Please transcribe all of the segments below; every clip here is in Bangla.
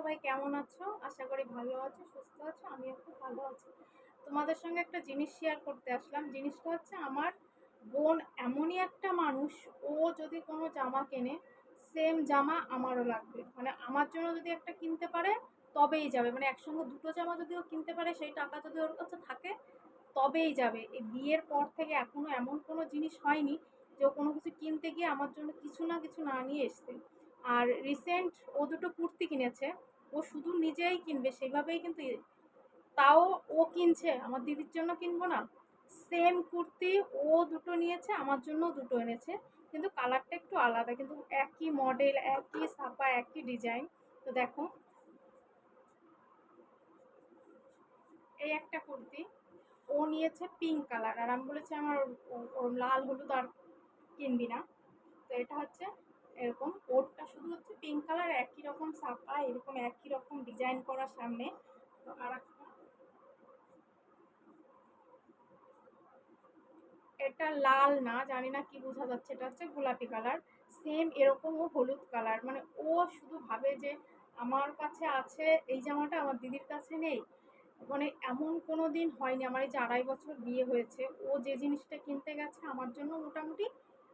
সবাই কেমন আছো? আশা করি ভালো আছো, সুস্থ আছো, আমিও খুব ভালো আছি। তোমাদের সঙ্গে একটা জিনিস শেয়ার করতে আসলাম। জিনিসটা হচ্ছে আমার বোন এমনই একটা মানুষ, ও যদি কোনো জামা কেনে সেম জামা আমারও লাগবে। মানে আমার জন্য যদি একটা কিনতে পারে, তবেই যাবে। মানে একসঙ্গে দুটো জামা যদি ও কিনতে পারে, সেই টাকা যদি ওর কাছে থাকে, তবেই যাবে। এই বিয়ের পর থেকে এখনও এমন কোনো জিনিস হয়নি যে ও কোনো কিছু কিনতে গিয়ে আমার জন্য কিছু না কিছু না নিয়ে এসছে। আর রিসেন্ট ও দুটো কুর্তি কিনেছে, ও শুধু নিজেই কিনবে সেভাবেই কিন্তু তাও ও কিনছে, আমার দিদির জন্য কিনবো না। সেম কুর্তি ও দুটো নিয়েছে, আমার জন্য দুটো এনেছে, কিন্তু কালারটা একটু আলাদা, কিন্তু একই মডেল একই ছাপা, একই ডিজাইন তো দেখো, এই একটা কুর্তি, ও নিয়েছে পিঙ্ক কালার আর আমি বলেছি আমার ওর লাল, হলুদ আর কিনবি না। তো এটা হচ্ছে এরকম শুধু হচ্ছে পিঙ্ক কালার একই রকম ছাপা, এরকম একই রকম ডিজাইন করা সামনে। তো আর এটা লাল না, জানি না কি বোঝা যাচ্ছে, এটা হচ্ছে গোলাপি কালার সেম এরকমও হলুদ কালার মানে ও শুধু ভাবে যে আমার কাছে আছে, এই জামাটা আমার দিদির কাছে নেই। মানে এমন কোনো দিন হয়নি, আমার এই যে আড়াই বছর বিয়ে হয়েছে, ও যে জিনিসটা কিনতে গেছে, আমার জন্য মোটামুটি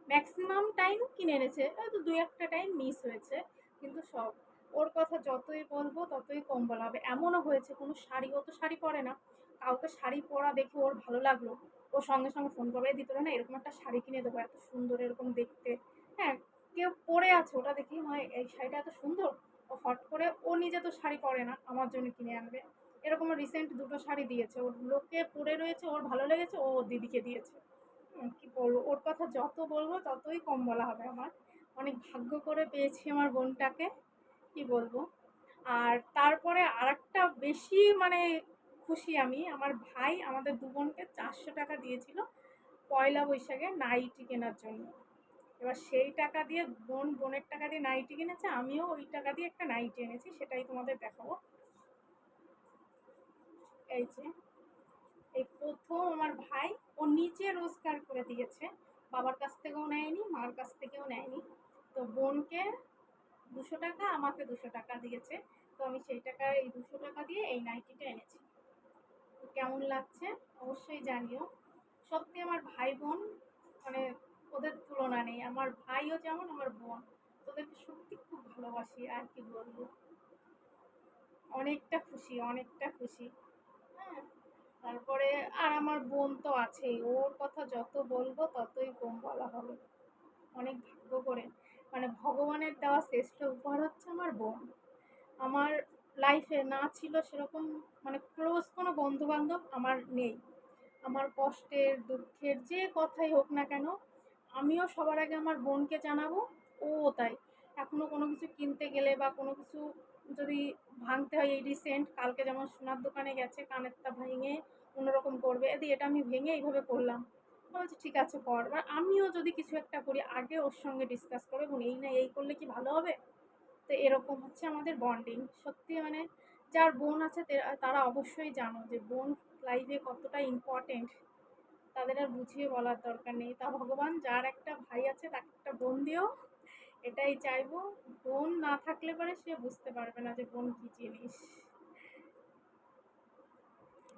ম্যাক্সিমাম টাইম কিনে এনেছে। হয়তো দু একটা টাইম মিস হয়েছে, কিন্তু সব। ওর কথা যতই বলব, ততই কম বলা হবে। এমনও হয়েছে, কোনো শাড়ি, ও তো শাড়ি পরে না। কাউকে শাড়ি পরা দেখে ওর ভালো লাগল। ও সঙ্গে সঙ্গে ফোন করে দিত না, এরকম একটা শাড়ি কিনে দেবো, এত সুন্দর, এরকম দেখতে। হ্যাঁ কেউ পরে আছে, ওটা দেখি হয়, এই শাড়িটা এত সুন্দর। ও হট করে, ও নিজে তো শাড়ি পরে না, আমার জন্য কিনে আনবে। এরকম রিসেন্ট দুটো শাড়ি দিয়েছে। ওর লোকে পরে রয়েছে, ওর ভালো লেগেছে, ও দিদিকে দিয়েছে। কি বলব, ওর কথা যত বলব ততই কম বলা হবে আমার। অনেক ভাগ্য করে পেয়েছি আমার বোনটাকে, কি বলব। আর তারপরে আরেকটা বেশি মানে খুশি আমি, আমার ভাই আমাদের দু বোনকে চারশো টাকা দিয়েছিল পয়লা বৈশাখে নাইটি কেনার জন্য। এবার সেই টাকা দিয়ে বোন বোনের টাকা দিয়ে নাইটি কিনেছে, আমিও ওই টাকা দিয়ে একটা নাইটি এনেছি, সেটাই তোমাদের দেখাবো। এই যে। এই প্রথম আমার ভাই, ও নিজে রোজগার করে দিয়েছে। বাবার কাছ থেকেও নেয়নি, মার কাছ থেকেও নেয়নি। তো বোনকে দুশো টাকা, আমাকে দুশো টাকা দিয়েছে। তো আমি সেই টাকা এই দুশো টাকা দিয়ে এই নাইটিটা এনেছি। তো কেমন লাগছে? অবশ্যই জানিও। সত্যি আমার ভাই বোন মানে ওদের তুলনা নেই। আমার ভাইও যেমন, আমার বোন। তোদেরকে সত্যি খুব ভালোবাসি, আর কি বলব? অনেকটা খুশি অনেকটা খুশি। হ্যাঁ। তারপরে আর আমার বোন তো আছেই। ওর কথা যত বলব ততই কম বলা হবে। অনেক ভাগ্য করে। মানে ভগবানের দেওয়া শ্রেষ্ঠ উপহার হচ্ছে আমার বোন। আমার লাইফে না ছিল সেরকম মানে ক্লোজ কোনো বন্ধু বান্ধব আমার নেই। আমার কষ্টের, দুঃখের যে কথাই হোক না কেন, আমিও সবার আগে আমার বোনকে জানাব। ও তাই। এখনও কোনো কিছু কিনতে গেলে বা কোনো কিছু যদি ভাঙতে হয় এই রিসেন্ট কালকে যেমন সোনার দোকানে গেছে, কানেরটা ভেঙে অন্যরকম করবে, এদি এটা আমি ভেঙে এইভাবে করলাম। বলছি, ঠিক আছে, কর। এবার আমিও যদি কিছু একটা করি, আগে ওর সঙ্গে ডিসকাস করে বোন এই না, এই করলে কি ভালো হবে? তো এরকম হচ্ছে আমাদের বন্ডিং সত্যি মানে যার বোন আছে তারা অবশ্যই জানো যে বোন লাইফে কতটা ইম্পর্টেন্ট তাদের আর বুঝিয়ে বলার দরকার নেই। তা ভগবান, যার একটা ভাই আছে তাকে একটা বোন দিও এটাই চাইব। বোন না থাকলে পরে সে বুঝতে পারবে না যে বোন কী জিনিস।